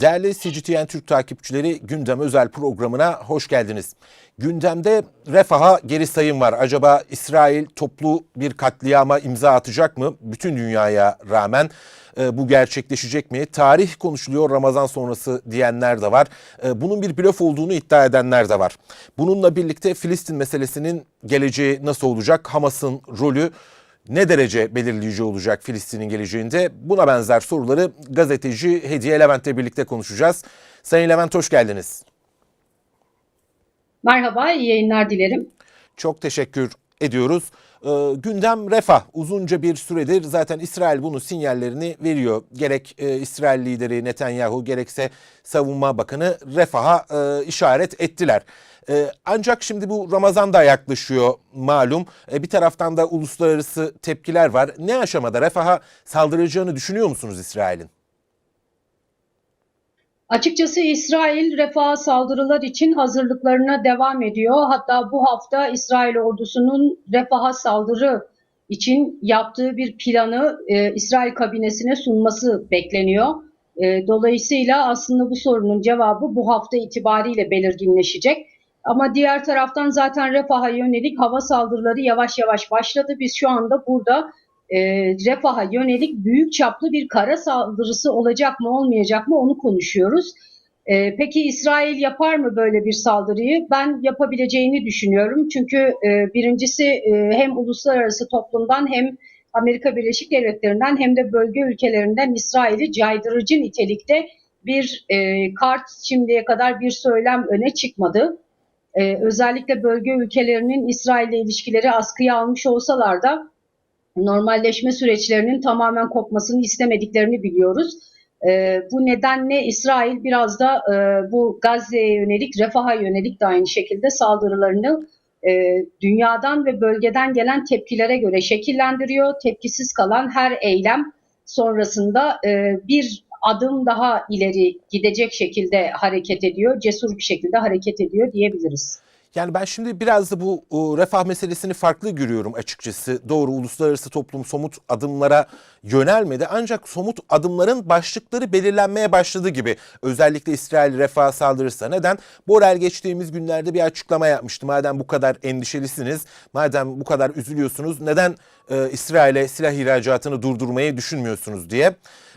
Değerli CGTN Türk takipçileri gündem özel programına hoş geldiniz. Gündemde refaha geri sayım var. Acaba İsrail toplu bir katliama imza atacak mı? Bütün dünyaya rağmen e, bu gerçekleşecek mi? Tarih konuşuluyor Ramazan sonrası diyenler de var. E, bunun bir blöf olduğunu iddia edenler de var. Bununla birlikte Filistin meselesinin geleceği nasıl olacak? Hamas'ın rolü ne derece belirleyici olacak Filistin'in geleceğinde? Buna benzer soruları gazeteci Hediye Levent'le birlikte konuşacağız. Sayın Levent hoş geldiniz. Merhaba, iyi yayınlar dilerim. Çok teşekkür ediyoruz. Ee, gündem refah uzunca bir süredir zaten İsrail bunun sinyallerini veriyor. Gerek e, İsrail lideri Netanyahu gerekse savunma bakanı refaha e, işaret ettiler. E, ancak şimdi bu Ramazan da yaklaşıyor malum. E, bir taraftan da uluslararası tepkiler var. Ne aşamada refaha saldıracağını düşünüyor musunuz İsrail'in? Açıkçası İsrail refah saldırılar için hazırlıklarına devam ediyor. Hatta bu hafta İsrail ordusunun refaha saldırı için yaptığı bir planı e, İsrail kabinesine sunması bekleniyor. E, dolayısıyla aslında bu sorunun cevabı bu hafta itibariyle belirginleşecek. Ama diğer taraftan zaten refaha yönelik hava saldırıları yavaş yavaş başladı. Biz şu anda burada e, refaha yönelik büyük çaplı bir kara saldırısı olacak mı olmayacak mı onu konuşuyoruz. E, peki İsrail yapar mı böyle bir saldırıyı? Ben yapabileceğini düşünüyorum. Çünkü e, birincisi e, hem uluslararası toplumdan hem Amerika Birleşik Devletleri'nden hem de bölge ülkelerinden İsrail'i caydırıcı nitelikte bir e, kart şimdiye kadar bir söylem öne çıkmadı. Ee, özellikle bölge ülkelerinin İsrail'le ilişkileri askıya almış olsalar da normalleşme süreçlerinin tamamen kopmasını istemediklerini biliyoruz. Ee, bu nedenle İsrail biraz da e, bu Gazze'ye yönelik, refaha yönelik de aynı şekilde saldırılarını e, dünyadan ve bölgeden gelen tepkilere göre şekillendiriyor. Tepkisiz kalan her eylem sonrasında e, bir adım daha ileri gidecek şekilde hareket ediyor, cesur bir şekilde hareket ediyor diyebiliriz. Yani ben şimdi biraz da bu o, refah meselesini farklı görüyorum açıkçası. Doğru uluslararası toplum somut adımlara yönelmedi ancak somut adımların başlıkları belirlenmeye başladı gibi. Özellikle İsrail refah saldırırsa neden? Borel geçtiğimiz günlerde bir açıklama yapmıştı. Madem bu kadar endişelisiniz, madem bu kadar üzülüyorsunuz neden e, İsrail'e silah ihracatını durdurmayı düşünmüyorsunuz diye.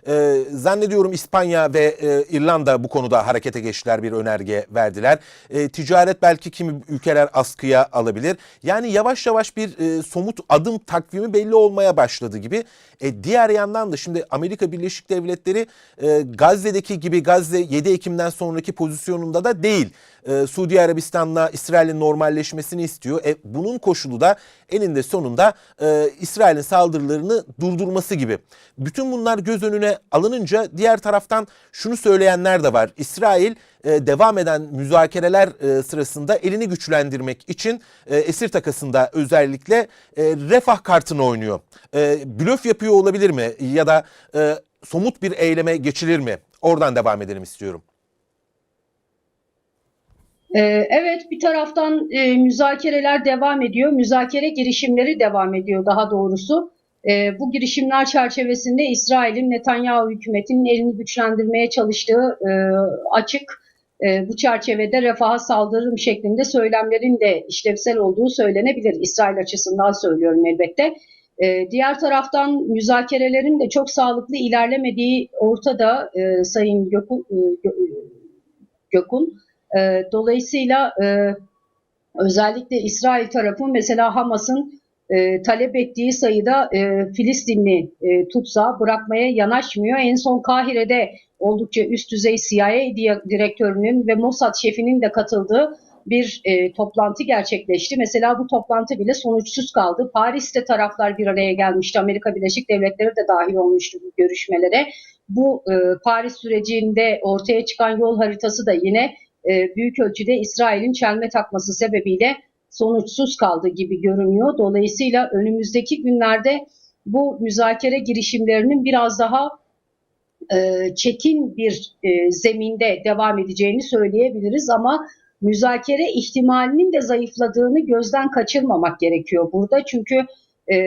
E, zannediyorum İspanya ve e, İrlanda bu konuda harekete geçtiler bir önerge verdiler. E, ticaret belki kimi ülkeler askıya alabilir. Yani yavaş yavaş bir e, somut adım takvimi belli olmaya başladı gibi. E, diğer yandan da şimdi Amerika Birleşik Devletleri e, Gazze'deki gibi Gazze 7 Ekim'den sonraki pozisyonunda da değil. E, Suudi Arabistan'la İsrail'in normalleşmesini istiyor. E, bunun koşulu da eninde sonunda e, İsrail'in saldırılarını durdurması gibi. Bütün bunlar göz önüne alınınca diğer taraftan şunu söyleyenler de var. İsrail e, devam eden müzakereler e, sırasında elini güçlendirmek için e, esir takasında özellikle e, refah kartını oynuyor. E, blöf yapıyor olabilir mi ya da e, somut bir eyleme geçilir mi? Oradan devam edelim istiyorum. Ee, evet bir taraftan e, müzakereler devam ediyor. Müzakere girişimleri devam ediyor daha doğrusu. E, bu girişimler çerçevesinde İsrail'in Netanyahu hükümetinin elini güçlendirmeye çalıştığı e, açık. E, bu çerçevede refaha saldırım şeklinde söylemlerin de işlevsel olduğu söylenebilir. İsrail açısından söylüyorum elbette. E, diğer taraftan müzakerelerin de çok sağlıklı ilerlemediği ortada Sayın Gökun. Gökun. E, dolayısıyla e, özellikle İsrail tarafı mesela Hamas'ın e, talep ettiği sayıda e, Filistinli tutsağı bırakmaya yanaşmıyor. En son Kahire'de oldukça üst düzey CIA direktörünün ve Mossad şefinin de katıldığı bir e, toplantı gerçekleşti. Mesela bu toplantı bile sonuçsuz kaldı. Paris'te taraflar bir araya gelmişti. Amerika Birleşik Devletleri de dahil olmuştu bu görüşmelere. Bu e, Paris sürecinde ortaya çıkan yol haritası da yine e, büyük ölçüde İsrail'in çelme takması sebebiyle sonuçsuz kaldı gibi görünüyor. Dolayısıyla önümüzdeki günlerde bu müzakere girişimlerinin biraz daha e, çekin bir e, zeminde devam edeceğini söyleyebiliriz ama müzakere ihtimalinin de zayıfladığını gözden kaçırmamak gerekiyor burada. Çünkü e,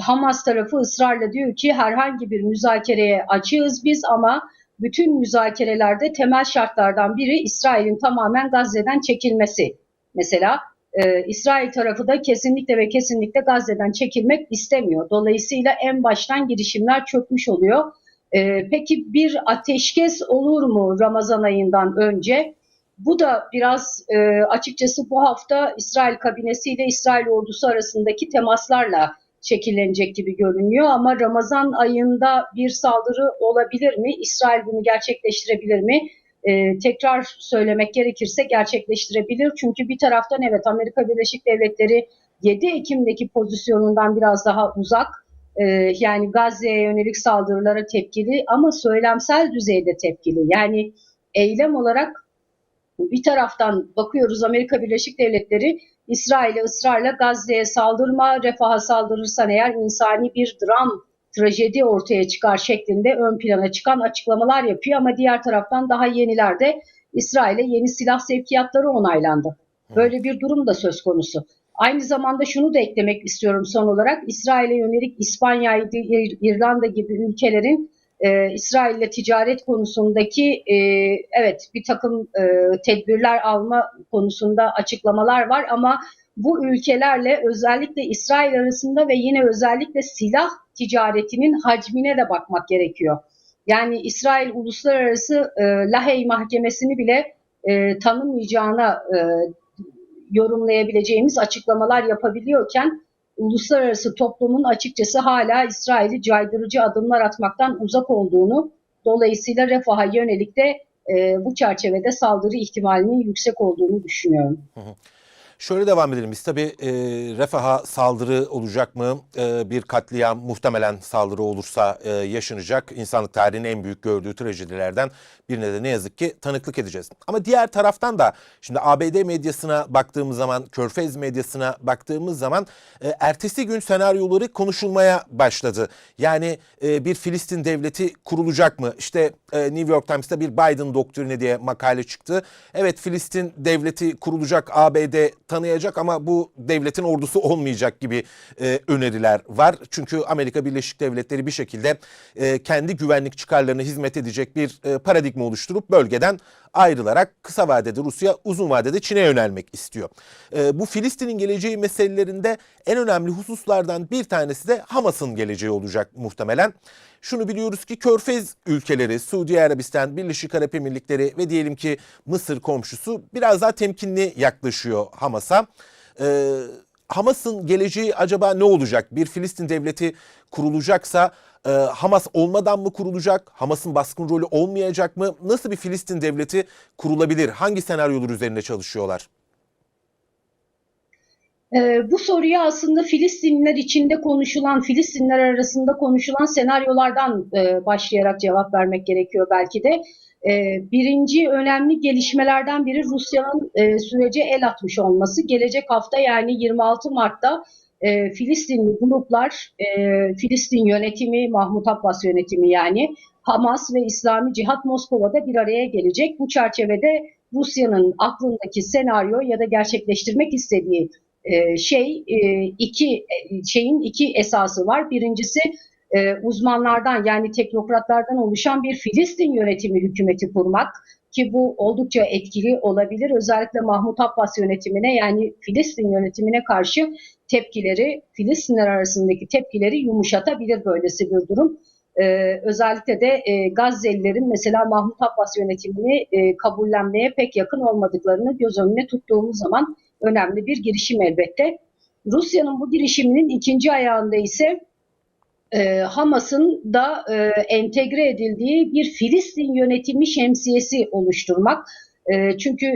Hamas tarafı ısrarla diyor ki herhangi bir müzakereye açığız biz ama bütün müzakerelerde temel şartlardan biri İsrail'in tamamen Gazze'den çekilmesi. Mesela e, İsrail tarafı da kesinlikle ve kesinlikle Gazze'den çekilmek istemiyor. Dolayısıyla en baştan girişimler çökmüş oluyor. E, peki bir ateşkes olur mu Ramazan ayından önce? Bu da biraz e, açıkçası bu hafta İsrail kabinesiyle İsrail ordusu arasındaki temaslarla şekillenecek gibi görünüyor ama Ramazan ayında bir saldırı olabilir mi? İsrail bunu gerçekleştirebilir mi? Ee, tekrar söylemek gerekirse gerçekleştirebilir. Çünkü bir taraftan evet Amerika Birleşik Devletleri 7 Ekim'deki pozisyonundan biraz daha uzak. Ee, yani Gazze'ye yönelik saldırılara tepkili ama söylemsel düzeyde tepkili. Yani eylem olarak bir taraftan bakıyoruz Amerika Birleşik Devletleri İsrail'e ısrarla Gazze'ye saldırma, refaha saldırırsan eğer insani bir dram, trajedi ortaya çıkar şeklinde ön plana çıkan açıklamalar yapıyor. Ama diğer taraftan daha yenilerde İsrail'e yeni silah sevkiyatları onaylandı. Böyle bir durum da söz konusu. Aynı zamanda şunu da eklemek istiyorum son olarak. İsrail'e yönelik İspanya, İrlanda gibi ülkelerin e, İsrail ile ticaret konusundaki e, evet bir takım e, tedbirler alma konusunda açıklamalar var ama bu ülkelerle özellikle İsrail arasında ve yine özellikle silah ticaretinin hacmine de bakmak gerekiyor. Yani İsrail Uluslararası e, Lahey Mahkemesi'ni bile e, tanımayacağına e, yorumlayabileceğimiz açıklamalar yapabiliyorken uluslararası toplumun açıkçası hala İsrail'i caydırıcı adımlar atmaktan uzak olduğunu, dolayısıyla refaha yönelik de e, bu çerçevede saldırı ihtimalinin yüksek olduğunu düşünüyorum. Şöyle devam edelim. Biz tabii e, refaha saldırı olacak mı? E, bir katliam muhtemelen saldırı olursa e, yaşanacak. İnsanlık tarihinin en büyük gördüğü trajedilerden birine de ne yazık ki tanıklık edeceğiz. Ama diğer taraftan da şimdi ABD medyasına baktığımız zaman, Körfez medyasına baktığımız zaman e, ertesi gün senaryoları konuşulmaya başladı. Yani e, bir Filistin devleti kurulacak mı? İşte e, New York Times'ta bir Biden doktrini diye makale çıktı. Evet Filistin devleti kurulacak, ABD tanıyacak ama bu devletin ordusu olmayacak gibi e, öneriler var. Çünkü Amerika Birleşik Devletleri bir şekilde e, kendi güvenlik çıkarlarına hizmet edecek bir e, paradigma oluşturup bölgeden ayrılarak kısa vadede Rusya, uzun vadede Çin'e yönelmek istiyor. E, bu Filistin'in geleceği meselelerinde en önemli hususlardan bir tanesi de Hamas'ın geleceği olacak muhtemelen. Şunu biliyoruz ki Körfez ülkeleri, Suudi Arabistan, Birleşik Arap Emirlikleri ve diyelim ki Mısır komşusu biraz daha temkinli yaklaşıyor Hamas'a. Ee, Hamas'ın geleceği acaba ne olacak? Bir Filistin devleti kurulacaksa e, Hamas olmadan mı kurulacak? Hamas'ın baskın rolü olmayacak mı? Nasıl bir Filistin devleti kurulabilir? Hangi senaryolar üzerinde çalışıyorlar? Ee, bu soruya aslında Filistinliler içinde konuşulan, Filistinler arasında konuşulan senaryolardan e, başlayarak cevap vermek gerekiyor belki de. E, birinci önemli gelişmelerden biri Rusya'nın e, sürece el atmış olması. Gelecek hafta yani 26 Mart'ta e, Filistinli gruplar, Filistin yönetimi, Mahmut Abbas yönetimi yani Hamas ve İslami Cihat Moskova'da bir araya gelecek. Bu çerçevede Rusya'nın aklındaki senaryo ya da gerçekleştirmek istediği şey iki şeyin iki esası var. Birincisi e, uzmanlardan yani teknokratlardan oluşan bir Filistin yönetimi hükümeti kurmak ki bu oldukça etkili olabilir. Özellikle Mahmut Abbas yönetimine yani Filistin yönetimine karşı tepkileri, Filistinler arasındaki tepkileri yumuşatabilir böylesi bir durum. Ee, özellikle de e, Gazze'lilerin mesela Mahmut Abbas yönetimini e, kabullenmeye pek yakın olmadıklarını göz önüne tuttuğumuz zaman önemli bir girişim elbette. Rusya'nın bu girişiminin ikinci ayağında ise e, Hamas'ın da e, entegre edildiği bir Filistin yönetimi şemsiyesi oluşturmak. E, çünkü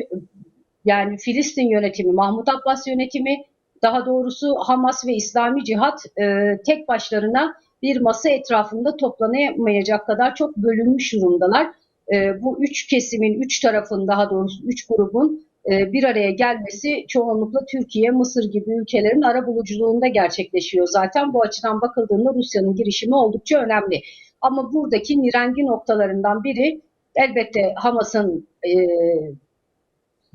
yani Filistin yönetimi, Mahmut Abbas yönetimi, daha doğrusu Hamas ve İslami Cihat e, tek başlarına bir masa etrafında toplanamayacak kadar çok bölünmüş durumdalar. E, bu üç kesimin, üç tarafın daha doğrusu üç grubun bir araya gelmesi çoğunlukla Türkiye, Mısır gibi ülkelerin ara buluculuğunda gerçekleşiyor zaten. Bu açıdan bakıldığında Rusya'nın girişimi oldukça önemli. Ama buradaki nirengi noktalarından biri elbette Hamas'ın e,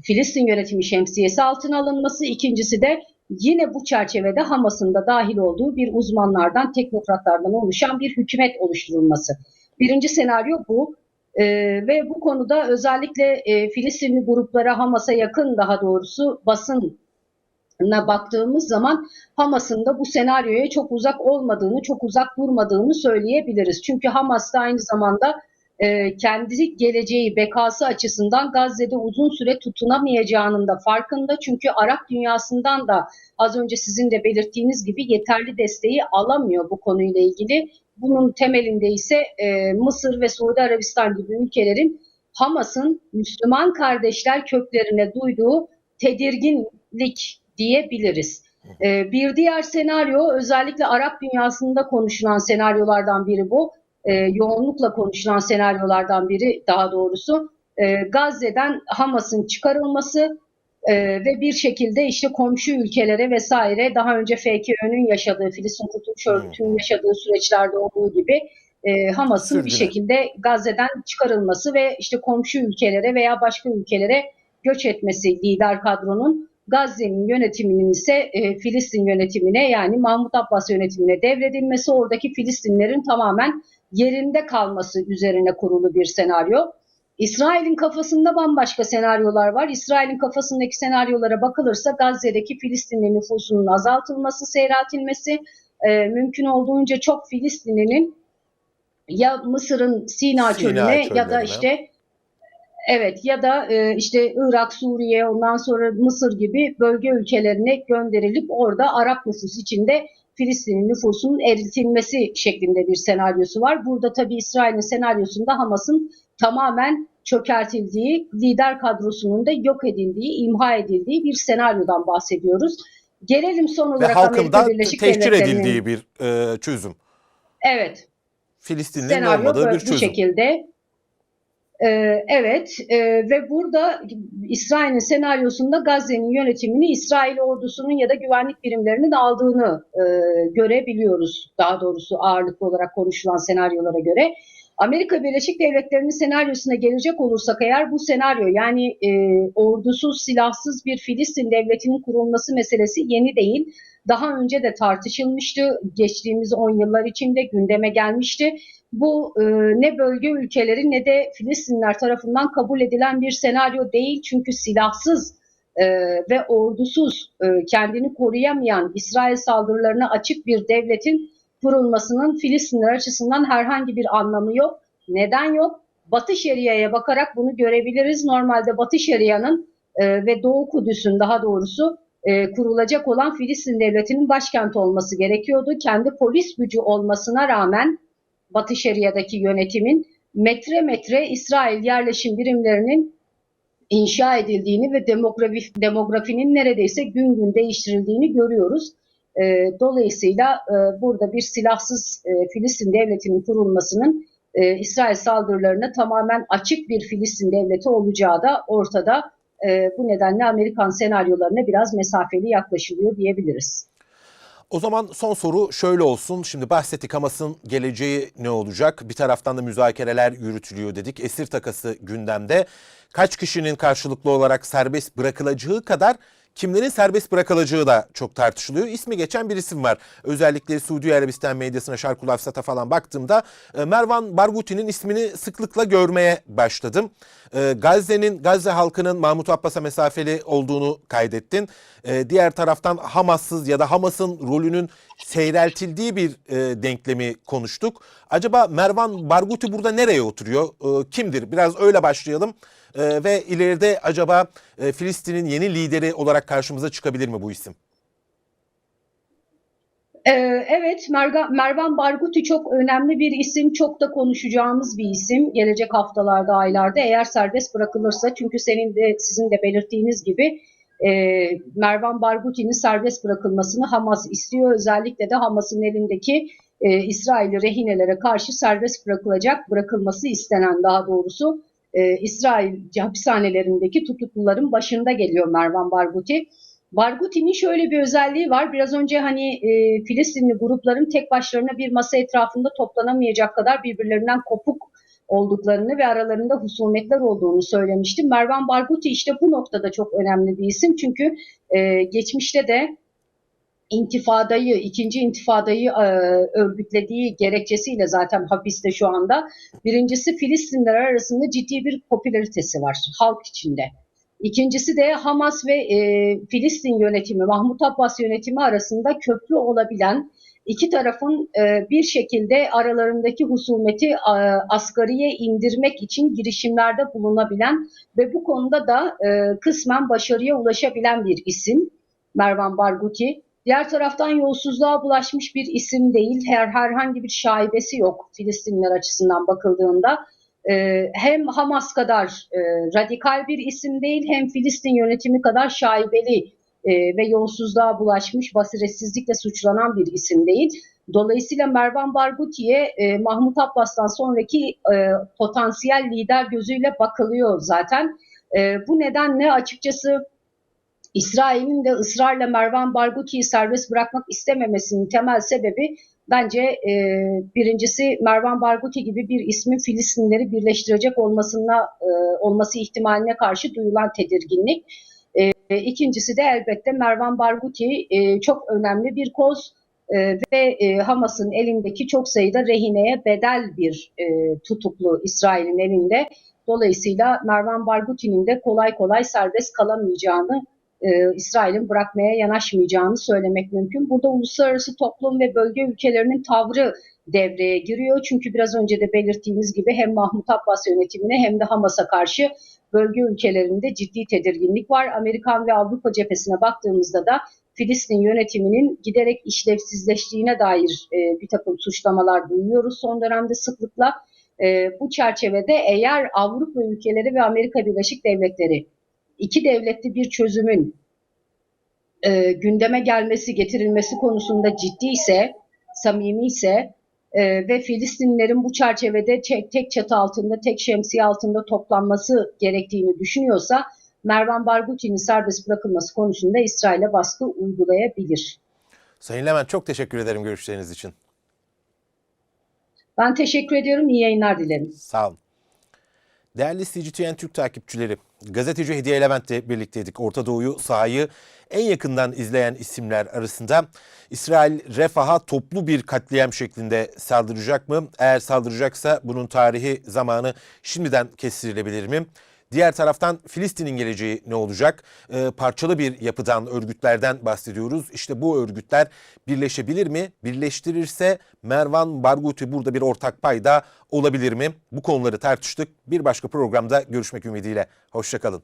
Filistin yönetimi şemsiyesi altına alınması. İkincisi de yine bu çerçevede Hamas'ın da dahil olduğu bir uzmanlardan, teknokratlardan oluşan bir hükümet oluşturulması. Birinci senaryo bu. E, ve bu konuda özellikle e, Filistinli gruplara Hamas'a yakın daha doğrusu basın baktığımız zaman Hamas'ın da bu senaryoya çok uzak olmadığını, çok uzak durmadığını söyleyebiliriz. Çünkü Hamas da aynı zamanda e, kendi geleceği, bekası açısından Gazze'de uzun süre tutunamayacağının da farkında. Çünkü Arap dünyasından da az önce sizin de belirttiğiniz gibi yeterli desteği alamıyor bu konuyla ilgili. Bunun temelinde ise e, Mısır ve Suudi Arabistan gibi ülkelerin Hamas'ın Müslüman kardeşler köklerine duyduğu tedirginlik diyebiliriz. Ee, bir diğer senaryo özellikle Arap dünyasında konuşulan senaryolardan biri bu. Ee, yoğunlukla konuşulan senaryolardan biri daha doğrusu. Ee, Gazze'den Hamas'ın çıkarılması e, ve bir şekilde işte komşu ülkelere vesaire daha önce FKÖ'nün yaşadığı, Filistin Kurtuluş Örgütü'nün yaşadığı süreçlerde olduğu gibi e, Hamas'ın bir şekilde Gazze'den çıkarılması ve işte komşu ülkelere veya başka ülkelere göç etmesi lider kadronun Gazze'nin yönetiminin ise e, Filistin yönetimine yani Mahmut Abbas yönetimine devredilmesi oradaki Filistinlerin tamamen yerinde kalması üzerine kurulu bir senaryo. İsrail'in kafasında bambaşka senaryolar var. İsrail'in kafasındaki senaryolara bakılırsa Gazze'deki Filistinli nüfusunun azaltılması, seyreltilmesi, e, mümkün olduğunca çok Filistinlinin ya Mısır'ın Sina, Sina çölüne ya da işte Evet ya da e, işte Irak, Suriye ondan sonra Mısır gibi bölge ülkelerine gönderilip orada Arap nüfus içinde Filistin'in nüfusunun eritilmesi şeklinde bir senaryosu var. Burada tabii İsrail'in senaryosunda Hamas'ın tamamen çökertildiği, lider kadrosunun da yok edildiği, imha edildiği bir senaryodan bahsediyoruz. Gelelim son Ve olarak halkın da Amerika Birleşik tehcir edildiği bir e, çözüm. Evet. Filistinlilerin olmadığı bir çözüm. bu şekilde. Ee, evet e, ve burada İsrail'in senaryosunda Gazze'nin yönetimini İsrail ordusunun ya da güvenlik birimlerinin aldığını e, görebiliyoruz. Daha doğrusu ağırlıklı olarak konuşulan senaryolara göre. Amerika Birleşik Devletleri'nin senaryosuna gelecek olursak eğer bu senaryo yani e, ordusuz, silahsız bir Filistin devletinin kurulması meselesi yeni değil. Daha önce de tartışılmıştı. Geçtiğimiz 10 yıllar içinde gündeme gelmişti. Bu e, ne bölge ülkeleri ne de Filistinler tarafından kabul edilen bir senaryo değil. Çünkü silahsız e, ve ordusuz e, kendini koruyamayan İsrail saldırılarına açık bir devletin kurulmasının Filistinler açısından herhangi bir anlamı yok. Neden yok? Batı Şeria'ya bakarak bunu görebiliriz. Normalde Batı Şeria'nın e, ve Doğu Kudüs'ün daha doğrusu e, kurulacak olan Filistin devletinin başkenti olması gerekiyordu. Kendi polis gücü olmasına rağmen Batı Şeria'daki yönetimin metre metre İsrail yerleşim birimlerinin inşa edildiğini ve demografi, demografinin neredeyse gün gün değiştirildiğini görüyoruz. E, dolayısıyla e, burada bir silahsız e, Filistin devletinin kurulmasının e, İsrail saldırılarına tamamen açık bir Filistin devleti olacağı da ortada. E, bu nedenle Amerikan senaryolarına biraz mesafeli yaklaşılıyor diyebiliriz. O zaman son soru şöyle olsun. Şimdi bahsettik Hamas'ın geleceği ne olacak? Bir taraftan da müzakereler yürütülüyor dedik. Esir takası gündemde. Kaç kişinin karşılıklı olarak serbest bırakılacağı kadar kimlerin serbest bırakılacağı da çok tartışılıyor. İsmi geçen bir isim var. Özellikle Suudi Arabistan medyasına, Şarkul Afsat'a falan baktığımda e, Mervan Barghuti'nin ismini sıklıkla görmeye başladım. E, Gazze'nin, Gazze halkının Mahmut Abbas'a mesafeli olduğunu kaydettin. E, Diğer taraftan Hamas'sız ya da Hamas'ın rolünün seyreltildiği bir denklemi konuştuk. Acaba Mervan Barghouti burada nereye oturuyor? Kimdir? Biraz öyle başlayalım. E, ve ileride acaba e, Filistin'in yeni lideri olarak karşımıza çıkabilir mi bu isim? Ee, evet, Mervan Barghouti çok önemli bir isim, çok da konuşacağımız bir isim gelecek haftalarda, aylarda eğer serbest bırakılırsa. Çünkü senin de sizin de belirttiğiniz gibi e, Mervan Barghouti'nin serbest bırakılmasını Hamas istiyor. Özellikle de Hamas'ın elindeki e, İsrail'i rehinelere karşı serbest bırakılacak, bırakılması istenen daha doğrusu e, İsrail hapishanelerindeki tutukluların başında geliyor Mervan Barghouti. Barghuti'nin şöyle bir özelliği var. Biraz önce hani e, Filistinli grupların tek başlarına bir masa etrafında toplanamayacak kadar birbirlerinden kopuk olduklarını ve aralarında husumetler olduğunu söylemiştim. Mervan Barghouti işte bu noktada çok önemli bir isim. Çünkü e, geçmişte de intifadayı, ikinci intifadayı e, örgütlediği gerekçesiyle zaten hapiste şu anda. Birincisi Filistinler arasında ciddi bir popülaritesi var halk içinde. İkincisi de Hamas ve e, Filistin yönetimi, Mahmut Abbas yönetimi arasında köprü olabilen iki tarafın e, bir şekilde aralarındaki husumeti e, asgariye indirmek için girişimlerde bulunabilen ve bu konuda da e, kısmen başarıya ulaşabilen bir isim Mervan Barghouti. Diğer taraftan yolsuzluğa bulaşmış bir isim değil, her herhangi bir şaibesi yok Filistinler açısından bakıldığında. Ee, hem Hamas kadar e, radikal bir isim değil, hem Filistin yönetimi kadar şaibeli e, ve yolsuzluğa bulaşmış, basiretsizlikle suçlanan bir isim değil. Dolayısıyla Mervan Barghuti'ye e, Mahmut Abbas'tan sonraki e, potansiyel lider gözüyle bakılıyor zaten. E, bu nedenle açıkçası İsrail'in de ısrarla Mervan Barghuti'yi serbest bırakmak istememesinin temel sebebi bence e, birincisi Mervan Barghouti gibi bir ismin Filistinleri birleştirecek olmasına e, olması ihtimaline karşı duyulan tedirginlik. E, ikincisi de elbette Mervan Barghouti e, çok önemli bir koz e, ve e, Hamas'ın elindeki çok sayıda rehineye bedel bir e, tutuklu İsrail'in elinde. Dolayısıyla Mervan Barghuti'nin de kolay kolay serbest kalamayacağını e, İsrail'in bırakmaya yanaşmayacağını söylemek mümkün. Burada uluslararası toplum ve bölge ülkelerinin tavrı devreye giriyor. Çünkü biraz önce de belirttiğimiz gibi hem Mahmut Abbas yönetimine hem de Hamas'a karşı bölge ülkelerinde ciddi tedirginlik var. Amerikan ve Avrupa cephesine baktığımızda da Filistin yönetiminin giderek işlevsizleştiğine dair e, bir takım suçlamalar duyuyoruz son dönemde sıklıkla. E, bu çerçevede eğer Avrupa ülkeleri ve Amerika Birleşik Devletleri iki devletli bir çözümün e, gündeme gelmesi, getirilmesi konusunda ciddi ise, samimi ise e, ve Filistinlilerin bu çerçevede tek, tek çatı altında, tek şemsiye altında toplanması gerektiğini düşünüyorsa, Mervan Barghuti'nin serbest bırakılması konusunda İsrail'e baskı uygulayabilir. Sayın Levent çok teşekkür ederim görüşleriniz için. Ben teşekkür ediyorum, iyi yayınlar dilerim. Sağ olun. Değerli CGTN Türk takipçileri, gazeteci Hediye Levent'le birlikteydik. Orta Doğu'yu, sahayı en yakından izleyen isimler arasında İsrail Refah'a toplu bir katliam şeklinde saldıracak mı? Eğer saldıracaksa bunun tarihi zamanı şimdiden kestirilebilir mi? Diğer taraftan Filistin'in geleceği ne olacak? Ee, parçalı bir yapıdan, örgütlerden bahsediyoruz. İşte bu örgütler birleşebilir mi? Birleştirirse Mervan Barghouti burada bir ortak payda olabilir mi? Bu konuları tartıştık. Bir başka programda görüşmek ümidiyle. Hoşçakalın.